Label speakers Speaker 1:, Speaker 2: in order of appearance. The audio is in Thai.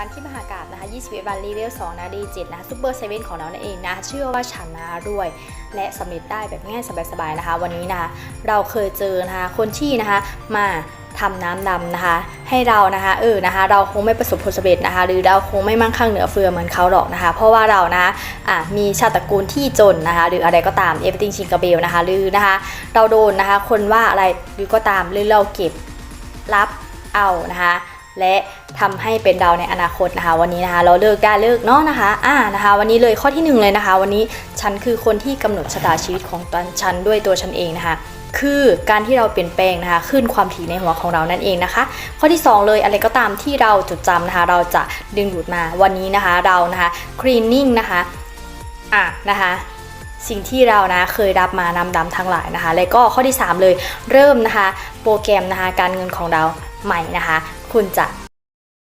Speaker 1: ันที่มหากาบนะคะ21วันรีเวล2นะดี7นะคะซูเปอร์เซเว่นของเรานั่นเองนะเชื่อว่าชนะรวย และสำเร็จได้แบบง่ายสบายๆนะคะ วันนี้นะคะเราเคยเจอนะคะคนที่นะคะมาทำน้ำดำนะคะ ให้เรานะคะเออนะคะ เราคงไม่ประสบผลสำเร็จนะคะ หรือเราคงไม่มั่งคั่งเหนือเฟือเหมือนเขาหรอกนะคะ เพราะว่าเรานะคะอะมีชาติตระกูลที่จนนะคะ หรืออะไรก็ตามเอฟติงชิงกาเบลนะคะ หรือนะคะ เราโดนนะคะ คนว่าอะไรหรือก็ตามหรือเราเก็บรับเอานะคะ และทำให้เป็นเราในอนาคตนะคะ วันนี้นะคะเราเลิกได้เลิกเนาะนะคะอ่านะคะ วันนี้เลยข้อที่หนึ่งเลยนะคะ วันนี้ฉันคือคนที่กำหนดชะตาชีวิตของตนฉันด้วยตัวฉันเองนะคะคือการที่เราเปลี่ยนแปลงนะคะ ขึ้นความถี่ในหัวของเรานั่นเองนะคะ ข้อที่ 2 เลยอะไรก็ตามที่เราจดจำนะคะ เราจะดึงดูดมาวันนี้นะคะเรานะคะ cleaning นะคะอะนะคะสิ่งที่เรานะเคยรับมานำดำทั้งหลายนะคะ แล้วก็ข้อที่ 3 เลยเริ่มนะคะ โปรแกรมนะคะการเงินของเราใหม่นะคะ คุณจะ